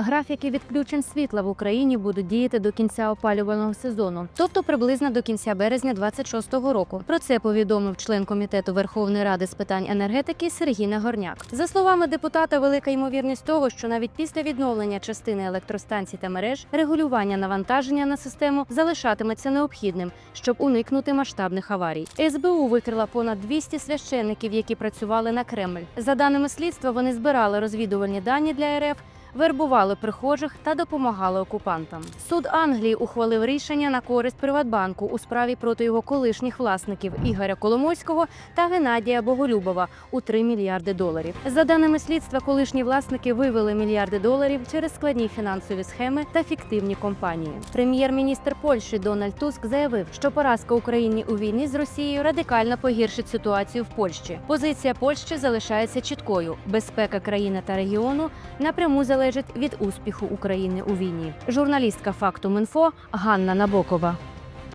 Графіки відключень світла в Україні будуть діяти до кінця опалювального сезону, тобто приблизно до кінця березня 26-го року. Про це повідомив член комітету Верховної Ради з питань енергетики Сергій Нагорняк. За словами депутата, велика ймовірність того, що навіть після відновлення частини електростанцій та мереж регулювання навантаження на систему залишатиметься необхідним, щоб уникнути масштабних аварій. СБУ викрила понад 200 священників, які працювали на Кремль. За даними слідства, вони збирали розвідувальні дані для РФ. Вербували прихожих та допомагали окупантам. Суд Англії ухвалив рішення на користь Приватбанку у справі проти його колишніх власників Ігоря Коломойського та Геннадія Боголюбова у 3 мільярди доларів. За даними слідства, колишні власники вивели мільярди доларів через складні фінансові схеми та фіктивні компанії. Прем'єр-міністр Польщі Дональд Туск заявив, що поразка Україні у війні з Росією радикально погіршить ситуацію в Польщі. Позиція Польщі залишається чіткою. Безпека країни та регіону напряму залежить від успіху України у війні. Журналістка Фактум.Інфо Ганна Набокова.